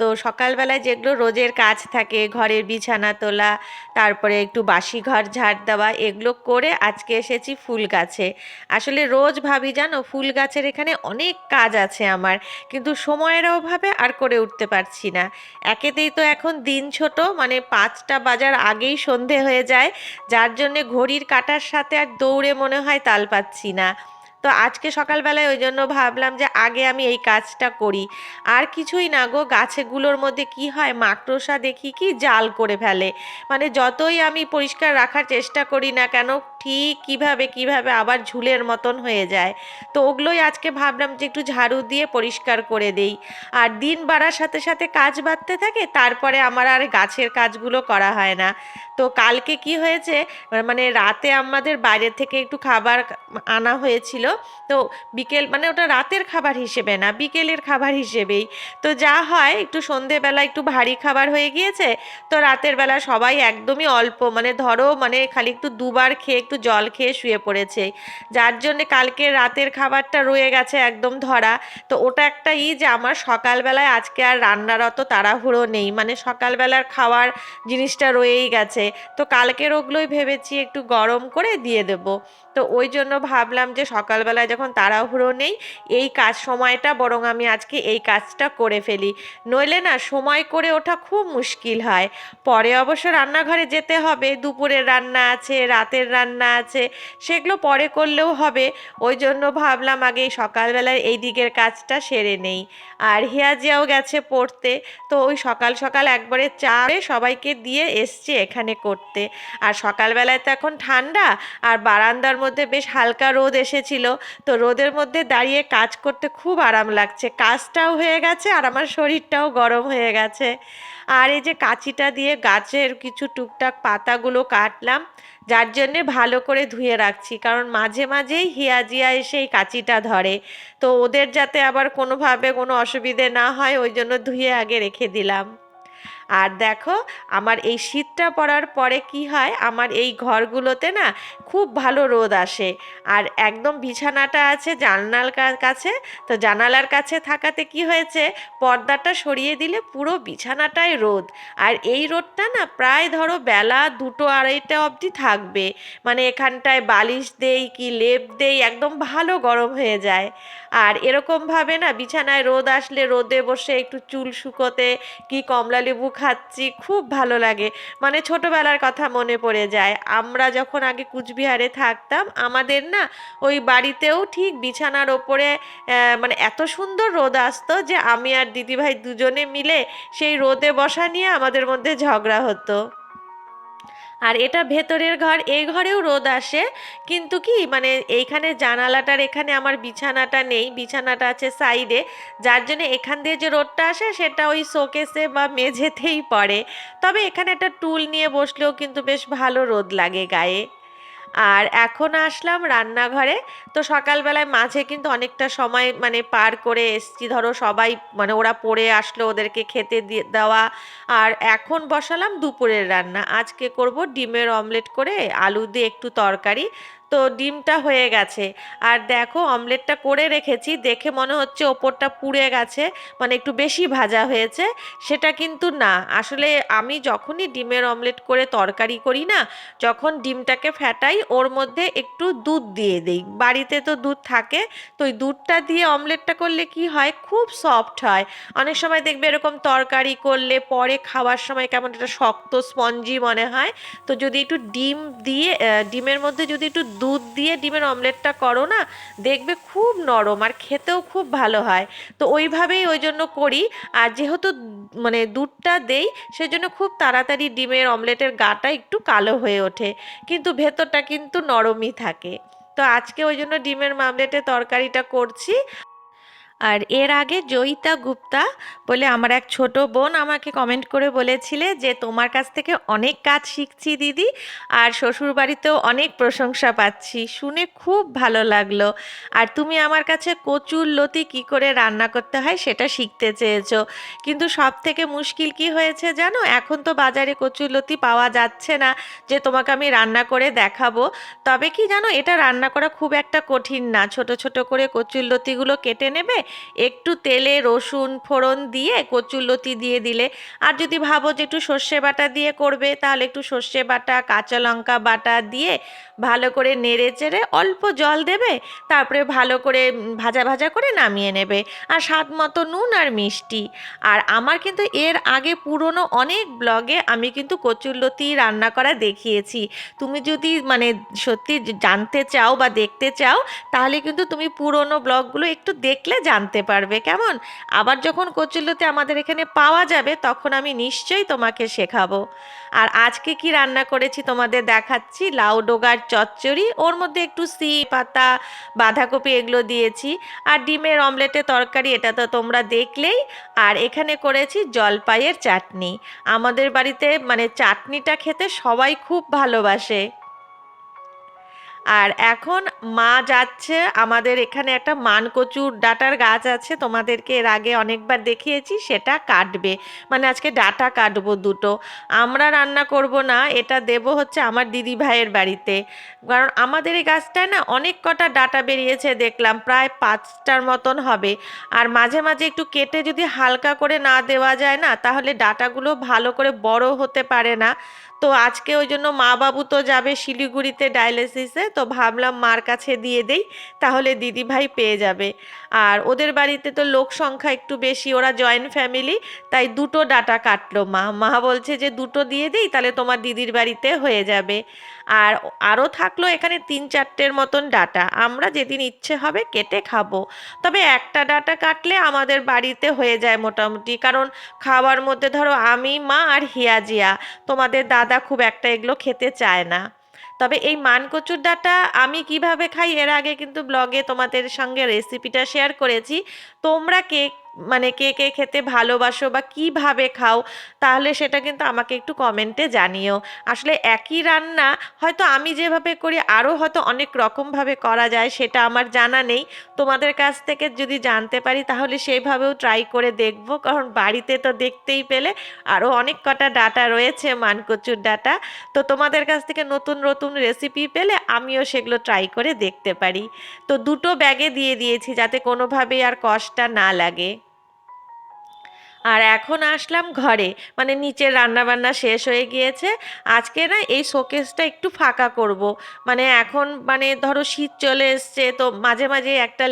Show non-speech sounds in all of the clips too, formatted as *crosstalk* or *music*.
তো সকালবেলায় যেগুলো রোজের কাজ থাকে, ঘরের বিছানা তোলা, তারপরে একটু বাসি ঘর ঝাড় দেওয়া, এগুলো করে আজকে এসেছি ফুল গাছে। আসলে রোজ ভাবি জানো, ফুল গাছের এখানে অনেক কাজ আছে আমার, কিন্তু সময়ের অভাবে আর করে উঠতে পারছি না। একেতেই তো এখন দিন ছোট মানে পাঁচটা বাজার আগেই সন্ধে হয়ে যায়, যার জন্যে ঘড়ির কাটার সাথে আর দৌড়ে মনে হয় তাল পাচ্ছি না। তো আজকে সকালবেলায় ওই জন্য ভাবলাম যে আগে আমি এই কাজটা করি। আর কিছুই না গো, গাছেগুলোর মধ্যে কি হয়, মাকড়সা দেখি কি, জাল করে ফেলে। মানে যতই আমি পরিষ্কার রাখার চেষ্টা করি না কেন, ঠিক কীভাবে কীভাবে আবার ঝুলের মতন হয়ে যায়। তো ওগুলোই আজকে ভাবলাম যে একটু ঝাড়ু দিয়ে পরিষ্কার করে দেই। আর দিন বাড়ার সাথে সাথে কাজ বাড়তে থাকে, তারপরে আমার আর গাছের কাজগুলো করা হয় না। তো কালকে কি হয়েছে মানে রাতে আমাদের বাইরে থেকে একটু খাবার আনা হয়েছিল তো বিকেল মানে ওটা রাতের খাবার হিসেবে না, বিকেলের খাবার হিসেবেই। তো যা হয়, একটু সন্ধেবেলা একটু ভারী খাবার হয়ে গিয়েছে, তো রাতের বেলা সবাই একদমই অল্প মানে ধরো মানে খালি একটু দুবার খেয়ে একটু জল খেয়ে শুয়ে পড়েছে। যার জন্যে কালকে রাতের খাবারটা রয়ে গেছে একদম ধরা। তো ওটা একটা ই যে আমার সকালবেলায় আজকে আর রান্নার অত তাড়াহুড়ো নেই মানে সকালবেলার খাওয়ার জিনিসটা রয়েই গেছে। তো কালকের ওগুলোই ভেবেছি একটু গরম করে দিয়ে দেব। তো ওই জন্য ভাবলাম যে সকালবেলায় যখন তাড়াহুড়ো নেই, এই কাজ সময়টা বরং আমি আজকে এই কাজটা করে ফেলি। নইলে না সময় করে ওঠা খুব মুশকিল হয়। পরে অবশ্য রান্নাঘরে যেতে হবে, দুপুরের রান্না আছে, রাতের রান্না আছে, সেগুলো পরে করলেও হবে। ওই জন্য ভাবলাম আগে সকালবেলায় এই দিকের কাজটা সেরে নেই। আর হিয়াজিয়াও গেছে পড়তে, তো ওই সকাল সকাল একবারে চা সবাইকে দিয়ে এসছে এখানে করতে। আর সকালবেলায় তো এখন ঠান্ডা, আর বারান্দার মধ্যে বেশ হালকা রোদ এসেছিল। তো রোদের মধ্যে দাঁড়িয়ে কাজ করতে খুব আরাম লাগছে। কাজটাও হয়ে গেছে আর আমার শরীরটাও গরম হয়ে গেছে। আর এই যে কাঁচিটা দিয়ে গাছের কিছু টুকটাক পাতাগুলো কাটলাম, যার জন্যে ভালো করে ধুয়ে রাখছি। কারণ মাঝে মাঝেই হিয়াজিয়া এসে এই কাঁচিটা ধরে। তো ওদের যাতে আবার কোনোভাবে কোনো অসুবিধে না হয়, ওই জন্য ধুয়ে আগে রেখে দিলাম। আর দেখো, আমার এই শীতটা পড়ার পরে কি হয়? আমার এই ঘরগুলোতে না খুব ভালো রোদ আসে। আর একদম বিছানাটা আছে জানালার কাছে। তো জানালার কাছে থাকাতে কি হয়েছে? পর্দাটা সরিয়ে দিলে পুরো বিছানাটাই রোদ। আর এই রোদটা না প্রায় ধরো বেলা দুটো আড়াইটা অবধি থাকবে। মানে এখানটায় বালিশ দেই কি লেপ দেই একদম ভালো গরম হয়ে যায়। আর এরকমভাবে না বিছানায় রোদ আসলে রোদে বসে একটু চুল শুকোতে কি কমলা লেবু খাচ্ছি, খুব ভালো লাগে। মানে ছোটবেলার কথা মনে পড়ে যায়। আমরা যখন আগে কুচবিহারে থাকতাম, আমাদের না ওই বাড়িতেও ঠিক বিছানার ওপরে মানে এত সুন্দর রোদ আসতো যে আমি আর দিদিভাই দুজনে মিলে সেই রোদে বসা নিয়ে আমাদের মধ্যে ঝগড়া হতো। আর এটা ভেতরের ঘর এই ঘরেও রোদ আসে। কিন্তু কি মানে এইখানে জানালাটার এখানে আমার বিছানাটা নেই, বিছানাটা আছে সাইডে। যার জন্য এখান দিয়ে যে রোদটা আসে, সেটা ওই শোকেসে বা মেঝেতেই পড়ে। তবে এখানে একটা টুল নিয়ে বসলেও কিন্তু বেশ ভালো রোদ লাগে গায়ে। আর এখন আসলাম রান্নাঘরে। তো সকালবেলায় মাঝে কিন্তু অনেকটা সময় মানে পার করে এসছি। ধরো সবাই মানে ওরা পড়ে আসলো ওদেরকে খেতে দেওয়া। আর এখন বসালাম দুপুরের রান্না। আজকে করব? ডিমের অমলেট করে আলু দিয়ে একটু তরকারি। তো ডিমটা হয়ে গেছে। আর দেখো অমলেটটা করে রেখেছি, দেখে মনে হচ্ছে ওপরটা পুড়ে গেছে মানে একটু বেশি ভাজা হয়েছে। সেটা কিন্তু না। আসলে আমি যখনই ডিমের অমলেট করে তরকারি করি না, যখন ডিমটাকে ফ্যাটাই ওর মধ্যে একটু দুধ দিয়ে দিই। বাড়িতে তো দুধ থাকে, তো ওই দুধটা দিয়ে অমলেটটা করলে কি হয়? খুব সফট হয়। অনেক সময় দেখবে এরকম তরকারি করলে পরে খাওয়ার সময় কেমন একটা শক্ত স্পঞ্জি মনে হয়। তো যদি একটু ডিম দিয়ে ডিমের মধ্যে যদি একটু দুধ দিয়ে ডিমের অমলেটটা করো না, দেখবে খুব নরম আর খেতেও খুব ভালো হয়। তো ওইভাবেই ওই জন্য করি। আর যেহেতু মানে দুধটা দেই, সেজন্য খুব তাড়াতাড়ি ডিমের অমলেটের গাটা একটু কালো হয়ে ওঠে। কিন্তু ভেতরটা কিন্তু নরমই থাকে। তো আজকে ওই জন্য ডিমের মামলেটের তরকারিটা করছি। আর এর আগে জয়িতা গুপ্তা বলে আমার এক ছোট বোন আমাকে কমেন্ট করে বলেছিলে যে তোমার কাছ থেকে অনেক কাজ শিখছি দিদি আর শ্বশুর বাড়িতেও অনেক প্রশংসা পাচ্ছি। শুনে খুব ভালো লাগল। আর তুমি আমার কাছে কচুর লতি কী করে রান্না করতে হয় সেটা শিখতে চেয়েছো। কিন্তু সব থেকে মুশকিল কি হয়েছে জানো? এখন তো বাজারে কচুর লতি পাওয়া যাচ্ছে না যে তোমাকে আমি রান্না করে দেখাবো। তবে কি জানো? এটা রান্না করা খুব একটা কঠিন না। ছোট ছোট করে কচুর লতিগুলো কেটে নেবে একটু তেলে, রসুন, ফোড়ন দিয়ে কচুরলতি দিয়ে দিলে। আর যদি ভাবো যে একটু সর্ষে বাটা দিয়ে করবে, তাহলে একটু সর্ষে বাটা, কাঁচা লঙ্কা বাটা দিয়ে ভালো করে নেড়ে চেড়ে অল্প জল দেবে, তারপরে ভালো করে ভাজা ভাজা করে নামিয়ে নেবে। আর স্বাদ মতো নুন আর মিষ্টি। আর আমার কিন্তু এর আগে পুরনো অনেক ব্লগে আমি কিন্তু কচুরলতি রান্না করা দেখিয়েছি। তুমি যদি মানে সত্যি জানতে চাও বা দেখতে চাও, তাহলে কিন্তু তুমি পুরনো ব্লগগুলো একটু দেখলে জানতে পারবে, কেমন? আবার যখন কচুল্লতে আমাদের এখানে পাওয়া যাবে, তখন আমি নিশ্চয়ই তোমাকে শেখাবো। আর আজকে কি রান্না করেছি তোমাদের দেখাচ্ছি, লাউ ডোগার চচ্চড়ি, ওর মধ্যে একটু সি পাতা, বাঁধাকপি এগুলো দিয়েছি, আর ডিমের অমলেটের তরকারি, এটা তো তোমরা দেখলেই। আর এখানে করেছি জলপাইয়ের চাটনি। আমাদের বাড়িতে মানে চাটনিটা খেতে সবাই খুব ভালোবাসে। আর এখন মা যাচ্ছে, আমাদের এখানে একটা মানকচুর ডাটার গাছ আছে, তোমাদেরকে এর আগে অনেকবার দেখিয়েছি, সেটা কাটবে। মানে আজকে ডাটা কাটবো দুটো। আমরা রান্না করব না, এটা দেব হচ্ছে আমার দিদি ভাইয়ের বাড়িতে। কারণ আমাদের এই গাছটায় না অনেক কটা ডাটা বেরিয়েছে দেখলাম, প্রায় পাঁচটার মতন হবে। আর মাঝে মাঝে একটু কেটে যদি হালকা করে না দেওয়া যায় না, তাহলে ডাটাগুলো ভালো করে বড় হতে পারে না। তো আজকে ওই জন্য মা বাবু তো যাবে শিলিগুড়িতে ডায়ালিসিসে, তো ভাবলাম মার কাছে দিয়ে দেই, তাহলে দিদি ভাই পেয়ে যাবে। আর ওদের বাড়িতে তো লোক সংখ্যা একটু বেশি, ওরা জয়েন্ট ফ্যামিলি তাই দুটো ডাটা কাটলো মা। মা বলছে যে দুটো দিয়ে দিই, তাহলে তোমার দিদির বাড়িতে হয়ে যাবে। আর আরও থাকল এখানে তিন চারটের মতন ডাটা। আমরা যেদিন ইচ্ছে হবে কেটে খাব। তবে একটা ডাটা কাটলে আমাদের বাড়িতে হয়ে যায় মোটামুটি, কারণ খাওয়ার মধ্যে ধরো আমি, মা আর হিয়াজিয়া তোমাদের দাদা খুব একটা এগুলো খেতে চায় না। তবে এই মানকচুর ডাটা আমি কীভাবে খাই এর আগে কিন্তু ব্লগে তোমাদের সঙ্গে রেসিপিটা শেয়ার করেছি। তোমরা কে মানে কে কে খেতে ভালোবাসো বা কীভাবে খাও, তাহলে সেটা কিন্তু আমাকে একটু কমেন্টে জানিও। আসলে একই রান্না হয়তো আমি যেভাবে করি আরও হয়তো অনেক রকমভাবে করা যায়, সেটা আমার জানা নেই। তোমাদের কাছ থেকে যদি জানতে পারি, তাহলে সেইভাবেও ট্রাই করে দেখব, কারণ বাড়িতে তো দেখতেই পেলে আরও অনেক কটা ডাটা রয়েছে, মানকচুর ডাটা। তো তোমাদের কাছ থেকে নতুন নতুন রেসিপি পেলে আমিও সেগুলো ট্রাই করে দেখতে পারি। তো দুটো ব্যাগে দিয়ে দিয়েছি, যাতে কোনোভাবেই আর কষ্টটা না লাগে। আর এখন আসলাম ঘরে। মানে নিচের রান্নাবান্না শেষ হয়ে গিয়েছে। আজকে না এই শোকেসটা একটু ফাঁকা করব। মানে এখন মানে ধরো শীত চলে এসছে, তো মাঝে মাঝে একটা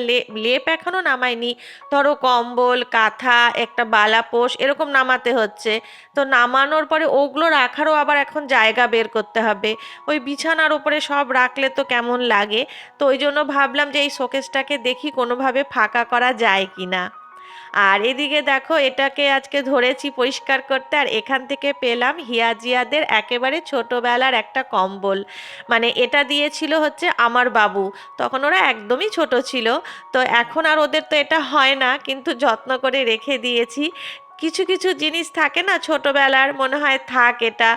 লেপ এখনও নামায়নি ধরো কম্বল, কাঁথা, একটা বালাপোষ এরকম নামাতে হচ্ছে। তো নামানোর পরে ওগুলো রাখারও আবার এখন জায়গা বের করতে হবে। ওই বিছানার ওপরে সব রাখলে তো কেমন লাগে। তো ওই জন্য ভাবলাম যে এই শোকেসটাকে দেখি কোনোভাবে ফাঁকা করা যায় কি না আর এদিকে দেখো, এটাকে আজকে ধরেছি পরিষ্কার করতে, আর এখান থেকে পেলাম হিয়াজিয়াদের একেবারে ছোটোবেলার একটা কম্বল। মানে এটা দিয়েছিল হচ্ছে আমার বাবু। তখন ওরা একদমই ছোট ছিল। তো এখন আর ওদের তো এটা হয় না, কিন্তু যত্ন করে রেখে দিয়েছি। কিছু কিছু জিনিস থাকে না ছোটবেলার, মনে হয় থাক এটা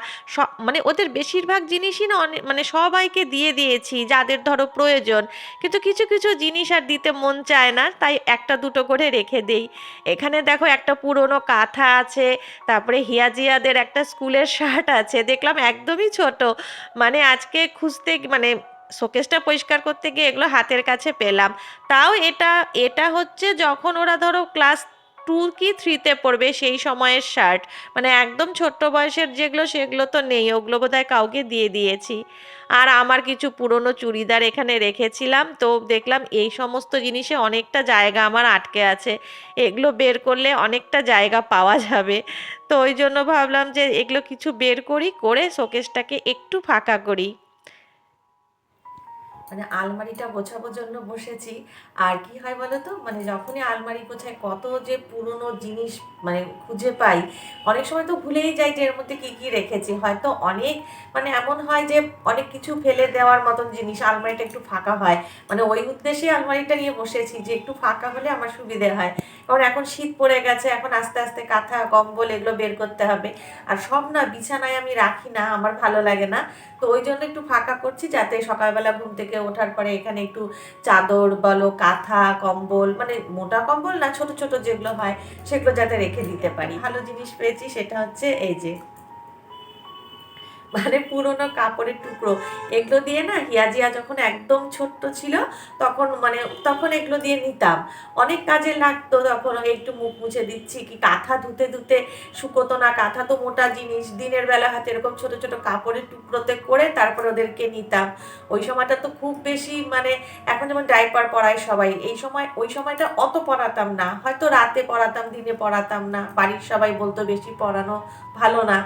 মানে ওদের বেশিরভাগ জিনিসই না অনেক মানে সবাইকে দিয়ে দিয়েছি যাদের ধরো প্রয়োজন। কিন্তু কিছু কিছু জিনিস আর দিতে মন চায় না, তাই একটা দুটো করে রেখে দেই। এখানে দেখো একটা পুরনো কাঁথা আছে, তারপরে হিয়াজিয়াদের একটা স্কুলের শার্ট আছে, দেখলাম একদমই ছোট। মানে আজকে খুঁজতে মানে শোকেসটা পরিষ্কার করতে গিয়ে এগুলো হাতের কাছে পেলাম। তাও এটা এটা হচ্ছে যখন ওরা ধরো ক্লাস টু কি থ্রিতে পড়বে সেই সময়ের শার্ট। মানে একদম ছোট্ট বয়সের যেগুলো, সেগুলো তো নেই, ওগুলো বোধহয় কাউকে দিয়ে দিয়েছি। আর আমার কিছু পুরনো চুড়িদার এখানে রেখেছিলাম, তো দেখলাম এই সমস্ত জিনিসে অনেকটা জায়গা আমার আটকে আছে। এগুলো বের করলে অনেকটা জায়গা পাওয়া যাবে। তো ওই জন্য ভাবলাম যে এগুলো কিছু বের করি, করে শোকেসটাকে একটু ফাঁকা করি। মানে আলমারিটা গোছাবোর জন্য বসেছি। আর কি হয় বলো তো মানে যখনই আলমারি গোছায় কত যে পুরনো জিনিস মানে খুঁজে পাই, অনেক সময় তো ভুলেই যাই যে এর মধ্যে কী কী রেখেছি। হয়তো অনেক মানে এমন হয় যে অনেক কিছু ফেলে দেওয়ার মতন জিনিস আলমারিটা একটু ফাঁকা হয়। মানে ওই উদ্দেশ্যে আলমারিটা নিয়ে বসেছি যে একটু ফাঁকা হলে আমার সুবিধে হয়। কারণ এখন শীত পড়ে গেছে, এখন আস্তে আস্তে কাঁথা, কম্বল এগুলো বের করতে হবে। আর সব না বিছানায় আমি রাখি না, আমার ভালো লাগে না। তো ওই জন্য একটু ফাঁকা করছি যাতে সকালবেলা ঘুম থেকে ওঠার পরে এখানে একটু চাদর বলো, কাঁথা, কম্বল মানে মোটা কম্বল না, ছোট ছোট যেগুলো হয়, সেগুলো যাতে রেখে দিতে পারি। ভালো জিনিস পেয়েছি, সেটা হচ্ছে এই যে মানে পুরোনো কাপড়ের টুকরো। এগুলো দিয়ে না হিয়াজিয়া যখন একদম ছোট্ট ছিল, তখন মানে তখন এগুলো দিয়ে নিতাম। অনেক কাজে লাগতো তখন একটু মুখ মুছে দিচ্ছি কি কাঁথা ধুতে ধুতে শুকোতো না, কাঁথা তো মোটা জিনিস। দিনের বেলা হাতে এরকম ছোট ছোট কাপড়ের টুকরোতে করে তারপর ওদেরকে নিতাম। ওই সময়টা তো খুব বেশি মানে এখন যেমন ডাইপার পরায় সবাই, এই সময়, ওই সময়টা অত পড়াতাম না। হয়তো রাতে পড়াতাম দিনে পড়াতাম না। বাড়ির সবাই বলতো বেশি পড়ানো ভালো না।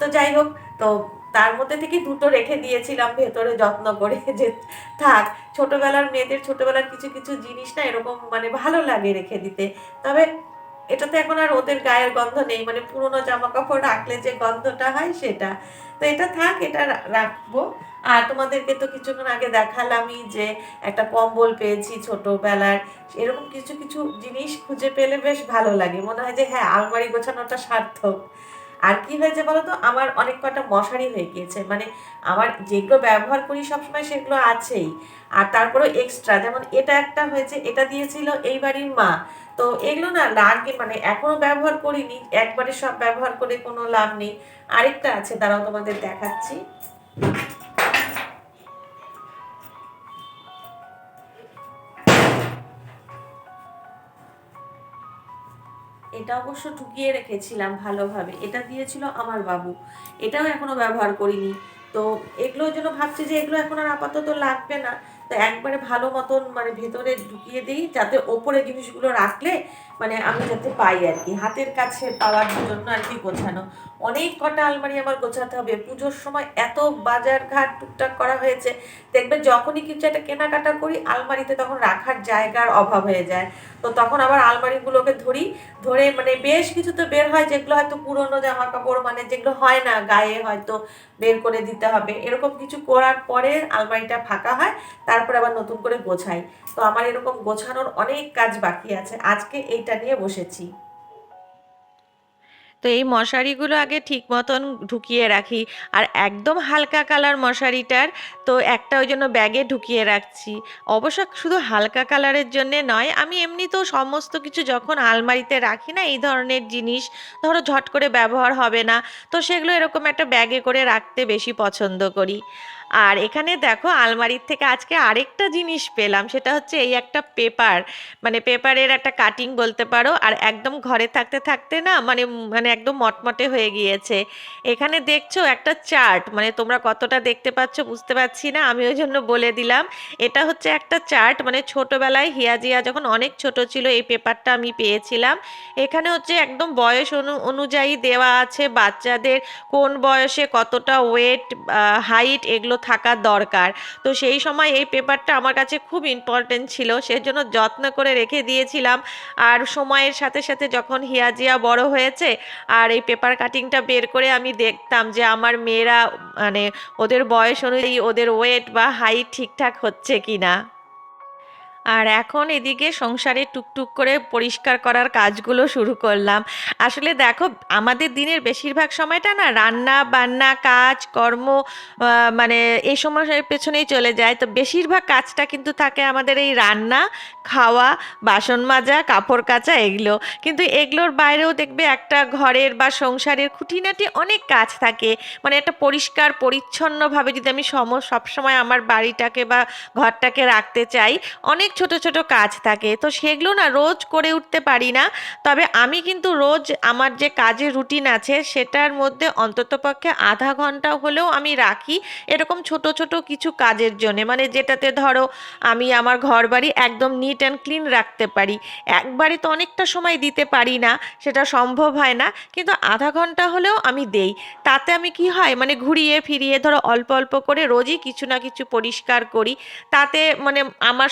তো যাই হোক, তো তার মধ্যে থেকে দুটো রেখে দিয়েছিলাম ভেতরে যত্ন করে *laughs* যে থাক, ছোটবেলার মেয়েদের ছোটবেলার কিছু কিছু জিনিস না এরকম মানে ভালো লাগে রেখে দিতে। তবে এটাতে এখন আর ওদের গায়ের গন্ধ নেই মানে পুরোনো জামা কাপড় রাখলে যে গন্ধটা হয় সেটা। তো এটা থাক, এটা রাখব। আর তোমাদেরকে তো কিছুক্ষণ আগে দেখালামই যে একটা কম্বল পেয়েছি ছোটবেলার, এরকম কিছু কিছু জিনিস খুঁজে পেলে বেশ ভালো লাগে। মনে হয় যে হ্যাঁ আলমারি গোছানোটা সার্থক। আর কি হয়েছে বলো তো আমার অনেক কটা মশারি হয়ে গিয়েছে। মানে আমার যেগুলো ব্যবহার করি সবসময় সেগুলো আছেই। আর তারপরেও এক্সট্রা যেমন এটা একটা হয়েছে, এটা দিয়েছিল এই বাড়ির মা। তো এগুলো না লাগে মানে এখনও ব্যবহার করিনি, একবারে সব ব্যবহার করে কোনো লাভ নেই। আরেকটা আছে, দাঁড়াও তোমাদের দেখাচ্ছি। এটা অবশ্য ঢুকিয়ে রেখেছিলাম ভালোভাবে। এটা দিয়েছিল আমার বাবু। এটাও এখনও ব্যবহার করিনি। তো এগুলোর জন্য ভাবছি যে এগুলো এখন আর আপাতত লাগবে না। তো একবারে ভালো মতন মানে ভেতরে ঢুকিয়ে দিই, যাতে ওপরে জিনিসগুলো রাখলে মানে আমি যাতে পাই আর কি। হাতের কাছে পাওয়ার জন্য আর কি গোছানো। অনেক কটা আলমারি আমার গোছাতে হবে। পুজোর সময় এত বাজার ঘাট টুকটাক করা হয়েছে। দেখবে যখনই কিছু একটা কেনাকাটা করি, আলমারিতে তখন রাখার জায়গার অভাব হয়ে যায়। তো তখন আবার আলমারিগুলোকে ধরি, ধরে মানে বেশ কিছু তো বের হয় যেগুলো হয়তো পুরনো জামা কাপড় মানে যেগুলো হয় না, গায়ে হয়তো বের করে দিতে হবে। এরকম কিছু করার পরে আলমারিটা ফাঁকা হয়, তারপরে আবার নতুন করে গোছাই। তো আমার এরকম গোছানোর অনেক কাজ বাকি আছে। আজকে এইটা নিয়ে বসেছি। তো এই মশারিগুলো আগে ঠিক মতন ঢুকিয়ে রাখি। আর একদম হালকা কালার মশারিটার তো একটা ওই জন্য ব্যাগে ঢুকিয়ে রাখছি। অবশ্য শুধু হালকা কালারের জন্যে নয়, আমি এমনিতেও সমস্ত কিছু যখন আলমারিতে রাখি না, এই ধরনের জিনিস, ধরো ঝট করে ব্যবহার হবে না, তো সেগুলো এরকম একটা ব্যাগে করে রাখতে বেশি পছন্দ করি। আর এখানে দেখো আলমারির থেকে আজকে আরেকটা জিনিস পেলাম, সেটা হচ্ছে এই একটা পেপার মানে পেপারের একটা কাটিং বলতে পারো, আর একদম ঘরে থাকতে থাকতে না মানে মানে একদম মটমটে হয়ে গিয়েছে। এখানে দেখছ একটা চার্ট মানে তোমরা কতটা দেখতে পাচ্ছ বুঝতে পারছি না, আমি ওই জন্য বলে দিলাম। এটা হচ্ছে একটা চার্ট মানে ছোটবেলায় হিয়াজিয়া যখন অনেক ছোট ছিল, এই পেপারটা আমি পেয়েছিলাম। এখানে হচ্ছে একদম বয়স অনু, অনুযায়ী দেওয়া আছে বাচ্চাদের, কোন বয়সে কতটা ওয়েট হাইট এগুলো থাকা দরকার। তো সেই সময় এই পেপারটা আমার কাছে খুব ইম্পর্টেন্ট ছিল, সেজন্য যত্ন করে রেখে দিয়েছিলাম। আর সময়ের সাথে সাথে যখন হিয়াজিয়া বড় হয়েছে, আর এই পেপার কাটিংটা বের করে আমি দেখতাম যে আমার মেয়েরা মানে ওদের বয়স অনুযায়ী ওদের ওয়েট বা হাইট ঠিকঠাক হচ্ছে কি না আর এখন এদিকে সংসারে টুকটুক করে পরিষ্কার করার কাজগুলো শুরু করলাম। আসলে দেখো, আমাদের দিনের বেশিরভাগ সময়টা না রান্না, বান্না, কাজ, কর্ম মানে এই সময়ের পেছনেই চলে যায়। তো বেশিরভাগ কাজটা কিন্তু থাকে আমাদের এই রান্না, খাওয়া, বাসন মাজা, কাপড় কাচা এগুলো। কিন্তু এগুলোর বাইরেও দেখবে একটা ঘরের বা সংসারের খুঁটিনাটি অনেক কাজ থাকে। মানে একটা পরিষ্কার, পরিচ্ছন্নভাবে যদি আমি সম, সবসময় আমার বাড়িটাকে বা ঘরটাকে রাখতে চাই, অনেক ছোট ছোট কাজ থাকে, তো সেগুলো না রোজ করে উঠতে পারি না। তবে আমি কিন্তু রোজ আমার যে কাজের রুটিন আছে, সেটার মধ্যে অন্ততপক্ষে আধা ঘণ্টা হলেও আমি রাখি। এরকম ছোট ছোট কিছু কাজের জন্যে মানে যেটাতে ধরো আমি আমার ঘর বাড়ি একদম নিট অ্যান্ড ক্লিন রাখতে পারি। একবারে তো অনেকটা সময় দিতে পারি না, সেটা সম্ভব হয় না, কিন্তু আধা ঘণ্টা হলেও আমি দেই। তাতে আমি কি হয় মানে ঘুরিয়ে ফিরিয়ে ধরো অল্প অল্প করে রোজই কিছু না কিছু পরিষ্কার করি। তাতে মানে আমার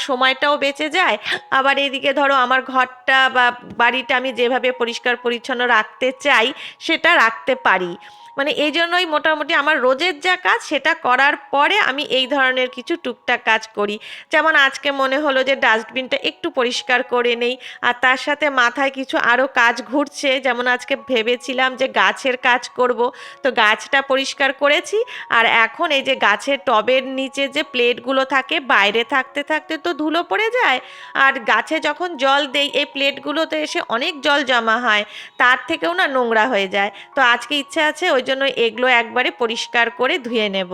সময়টাও বেঁচে যায়। আবার এদিকে ধরো আমার ঘরটা বা বাড়িটা আমি যেভাবে পরিষ্কার পরিচ্ছন্ন রাখতে চাই, সেটা রাখতে পারি। মানে এই জন্যই মোটামুটি আমার রোজের যা কাজ সেটা করার পরে আমি এই ধরনের কিছু টুকটাক কাজ করি। যেমন আজকে মনে হলো যে ডাস্টবিনটা একটু পরিষ্কার করে নেই, আর তার সাথে মাথায় কিছু আরও কাজ ঘুরছে। যেমন আজকে ভেবেছিলাম যে গাছের কাজ করব, তো গাছটা পরিষ্কার করেছি। আর এখন এই যে গাছের টবের নিচে যে প্লেটগুলো থাকে, বাইরে থাকতে থাকতে তো ধুলো পড়ে যায়। আর গাছে যখন জল দেই, এই প্লেটগুলোতে এসে অনেক জল জমা হয়, তার থেকেও না নোংরা হয়ে যায়। তো আজকে ইচ্ছে আছে ওই জন্য এগুলো একবারে পরিষ্কার করে ধুয়ে নেব।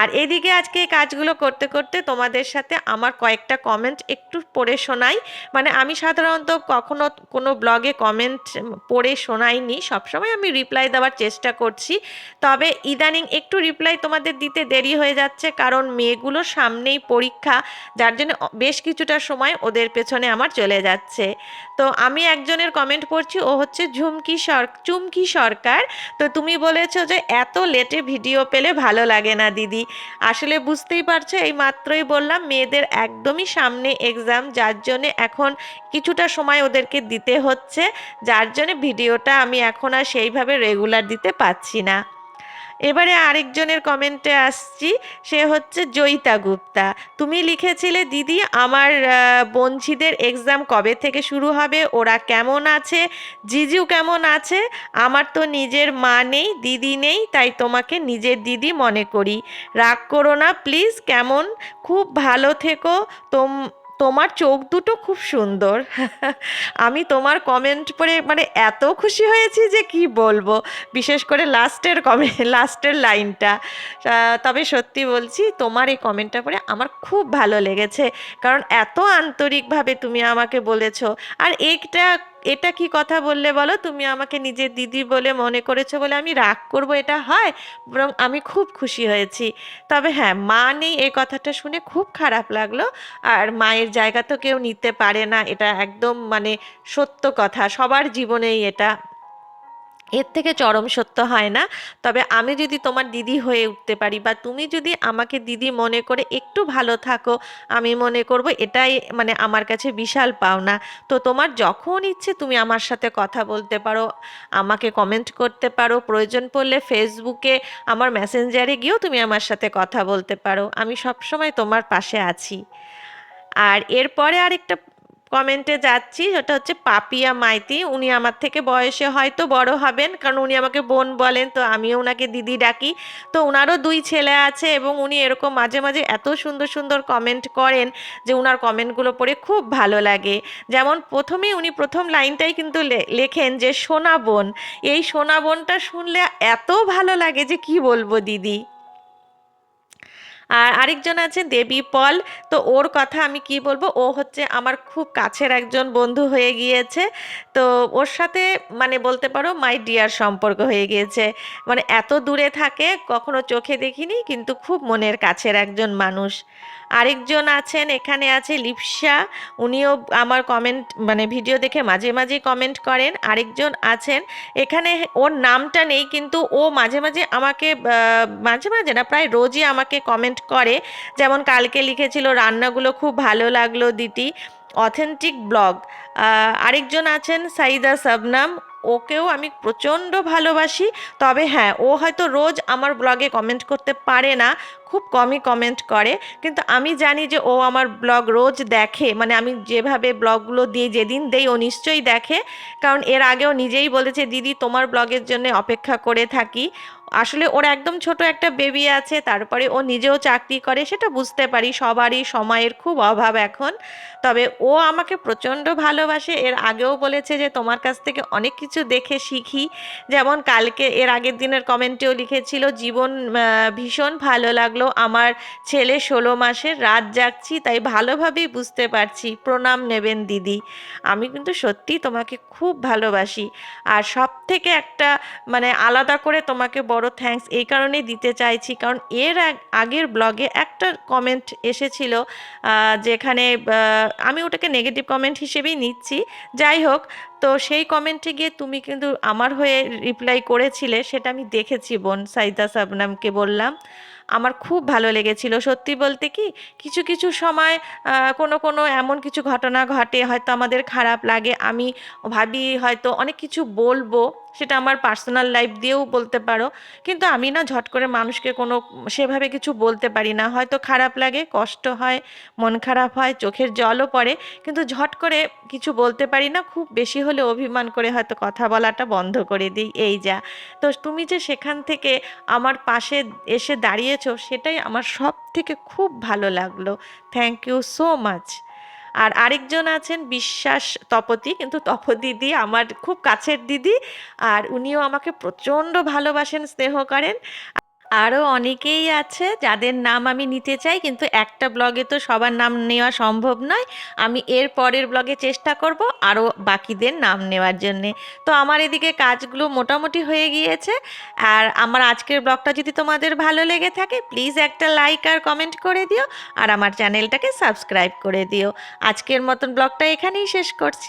আর এদিকে আজকে এই কাজগুলো করতে করতে তোমাদের সাথে আমার কয়েকটা কমেন্ট একটু পড়ে শোনাই। মানে আমি সাধারণত কখনো কোনো ব্লগে কমেন্ট পড়ে শোনাইনি, সবসময় আমি রিপ্লাই দেওয়ার চেষ্টা করছি। তবে ইদানিং একটু রিপ্লাই তোমাদের দিতে দেরি হয়ে যাচ্ছে কারণ মেয়েগুলোর সামনেই পরীক্ষা, যার জন্য বেশ কিছুটা সময় ওদের পেছনে আমার চলে যাচ্ছে। তো আমি একজনের কমেন্ট পড়ছি, ও হচ্ছে ঝুমকি সর, চুমকি সরকার। তো তুমি বলেছ যে এত লেটে ভিডিও পেলে ভালো লাগে না দিদি। আসলে বুঝতেই পারছ, এই মাত্রই বললাম, মেয়েদের একদমই সামনে এক্সাম যার জন্যে এখন কিছুটা সময় ওদেরকে দিতে হচ্ছে, যার জন্যে ভিডিওটা আমি এখন আর সেইভাবে রেগুলার দিতে পারছি না। এবারে আরেকজনের কমেন্টে আসছি, সে হচ্ছে জয়িতা গুপ্তা। তুমি লিখেছিলে, দিদি, আমার বঞ্চিদের এক্সাম কবে থেকে শুরু হবে? ওরা কেমন আছে? জিজু কেমন আছে? আমার তো নিজের মা নেই, দিদি নেই, তাই তোমাকে নিজের দিদি মনে করি। রাগ করো না প্লিজ কেমন? খুব ভালো থেকো। তোম তোমার চোখ দুটো খুব সুন্দর। আমি তোমার কমেন্ট পড়ে মানে এত খুশি হয়েছি যে কি বলব? বিশেষ করে লাস্টের কমে লাস্টের লাইনটা তবে সত্যি বলছি, তোমার এই কমেন্টটা পড়ে আমার খুব ভালো লেগেছে। কারণ এত আন্তরিকভাবে তুমি আমাকে বলেছ। আর এইটা এটা কি কথা বললে বলো? তুমি আমাকে নিজের দিদি বলে মনে করেছ বলে আমি রাগ করব, এটা হয়? বরং আমি খুব খুশি হয়েছি। তবে হ্যাঁ মা নেই, এই কথাটা শুনে খুব খারাপ লাগল। আর মায়ের জায়গা তো কেউ নিতে পারে না, এটা একদম মানে সত্য কথা, সবার জীবনেই এটা। এর থেকে চরম সত্য হয় না। তবে আমি যদি তোমার দিদি হয়ে উঠতে পারি বা তুমি যদি আমাকে দিদি মনে করে একটু ভালো থাকো, আমি মনে করব এটাই মানে আমার কাছে বিশাল পাওনা। তো তোমার যখন ইচ্ছে তুমি আমার সাথে কথা বলতে পারো, আমাকে কমেন্ট করতে পারো, প্রয়োজন পড়লে ফেসবুকে আমার মেসেঞ্জারে গিয়েও তুমি আমার সাথে কথা বলতে পারো। আমি সবসময় তোমার পাশে আছি। আর এরপরে আরেকটা কমেন্টে যাচ্ছি ওটা হচ্ছে পাপিয়া মাইতি। উনি আমার থেকে বয়সে হয়তো বড় হবেন, কারণ উনি আমাকে বোন বলেন, তো আমিও ওনাকে দিদি ডাকি। তো ওনারও দুই ছেলে আছে এবং উনি এরকম মাঝে মাঝে এত সুন্দর সুন্দর কমেন্ট করেন যে ওনার কমেন্টগুলো পড়ে খুব ভালো লাগে। যেমন প্রথমেই উনি প্রথম লাইনটাই কিন্তু লেখেন যে, সোনা বোন। এই সোনা বোনটা শুনলে এত ভালো লাগে যে, কি বলব দিদি? আর আরেকজন আছে দেবী পল। তো ওর কথা আমি কি বলব? ও হচ্ছে আমার খুব কাছের একজন বন্ধু হয়ে গিয়েছে। তো ওর সাথে মানে বলতে পারো মাই ডিয়ার সম্পর্ক হয়ে গিয়েছে। মানে এত দূরে থাকে, কখনো চোখে দেখিনি, কিন্তু খুব মনের কাছের একজন মানুষ। আরেকজন আছেন, এখানে আছে লিপসা। উনিও আমার কমেন্ট মানে ভিডিও দেখে মাঝে মাঝে কমেন্ট করেন। আরেকজন আছেন, এখানে ওর নামটা নেই, কিন্তু ও মাঝে মাঝে আমাকে মাঝে মাঝে না, প্রায় রোজই আমাকে কমেন্ট করে। যেমন কালকে লিখেছিল, রান্নাগুলো খুব ভালো লাগল দিটি অথেন্টিক ব্লগ আরেকজন আছেন, সাইদা শবনাম ওকেও আমি প্রচণ্ড ভালোবাসি। তবে হ্যাঁ ও হয়তো রোজ আমার ব্লগে কমেন্ট করতে পারে না। খুব কমই কমেন্ট করে। কিন্তু আমি জানি যে ও আমার ব্লগ রোজ দেখে মানে আমি যেভাবে ব্লগগুলো দিয়ে যেদিন দেই, ও নিশ্চয়ই দেখে। কারণ এর আগেও নিজেই বলেছে, দিদি, তোমার ব্লগের জন্য অপেক্ষা করে থাকি। আসলে ওর একদম ছোট একটা বেবি আছে, তারপরে ও নিজেও চাকরি করে, সেটা বুঝতে পারি। সবারই সময়ের খুব অভাব এখন। তবে ও আমাকে প্রচণ্ড ভালোবাসে। এর আগেও বলেছে যে, তোমার কাছ থেকে অনেক কিছু দেখে শিখি। যেমন কালকে এর আগের দিনের কমেন্টেও লিখেছিল, জীবন ভীষণ ভালো লাগল। আমার ছেলে ষোলো মাসের, রাত জাগছি, তাই ভালোভাবেই বুঝতে পারছি। প্রণাম নেবেন দিদি। আমি কিন্তু সত্যি তোমাকে খুব ভালোবাসি। আর সব থেকে একটা মানে আলাদা করে তোমাকে বড় থ্যাঙ্কস এই কারণেই দিতে চাইছি। কারণ এর আগ- আগের ব্লগে একটা কমেন্ট এসেছিল যেখানে আমি ওটাকে নেগেটিভ কমেন্ট হিসেবেই নিচ্ছি। যাই হোক, তো সেই কমেন্টে গিয়ে তুমি কিন্তু আমার হয়ে রিপ্লাই করেছিলে, সেটা আমি দেখেছি বোন, সাইদা সাবনামকে বললাম। আমার খুব ভালো লেগেছিল। সত্যি বলতে কি, কিছু কিছু সময় কোনো কোনো এমন কিছু ঘটনা ঘটে, হয়তো আমাদের খারাপ লাগে, আমি ভাবি হয়তো অনেক কিছু বলব। সেটা আমার পার্সোনাল লাইফ দিয়েও বলতে পারো। কিন্তু আমি না ঝট করে মানুষকে কোনো সেভাবে কিছু বলতে পারি না। হয়তো খারাপ লাগে, কষ্ট হয়, মন খারাপ হয়, চোখের জলও পড়ে। কিন্তু ঝট করে কিছু বলতে পারি না, খুব বেশি হলে অভিমান করে হয়তো কথা বলাটা বন্ধ করে দিই। এই যা। তো তুমি যে সেখান থেকে আমার পাশে এসে দাঁড়িয়েছো, সেটাই আমার সব থেকে খুব ভালো লাগল। থ্যাংক ইউ সো মাচ আর আরেকজন আছেন বিশ্বাস তপতি, কিন্তু তপ দিদি আমার খুব কাছের দিদি। আর উনিও আমাকে প্রচণ্ড ভালোবাসেন, স্নেহ করেন। আরও অনেকেই আছে যাদের নাম আমি নিতে চাই, কিন্তু একটা ব্লগে তো সবার নাম নেওয়া সম্ভব নয়। আমি এর পরের ব্লগে চেষ্টা করব আরও বাকিদের নাম নেওয়ার জন্যে। তো আমার এদিকে কাজগুলো মোটামুটি হয়ে গিয়েছে। আর আমার আজকের ব্লগটা যদি তোমাদের ভালো লেগে থাকে, প্লিজ একটা লাইক আর কমেন্ট করে দিও। আর আমার চ্যানেলটাকে সাবস্ক্রাইব করে দিও। আজকের মতন ব্লগটা এখানেই শেষ করছি।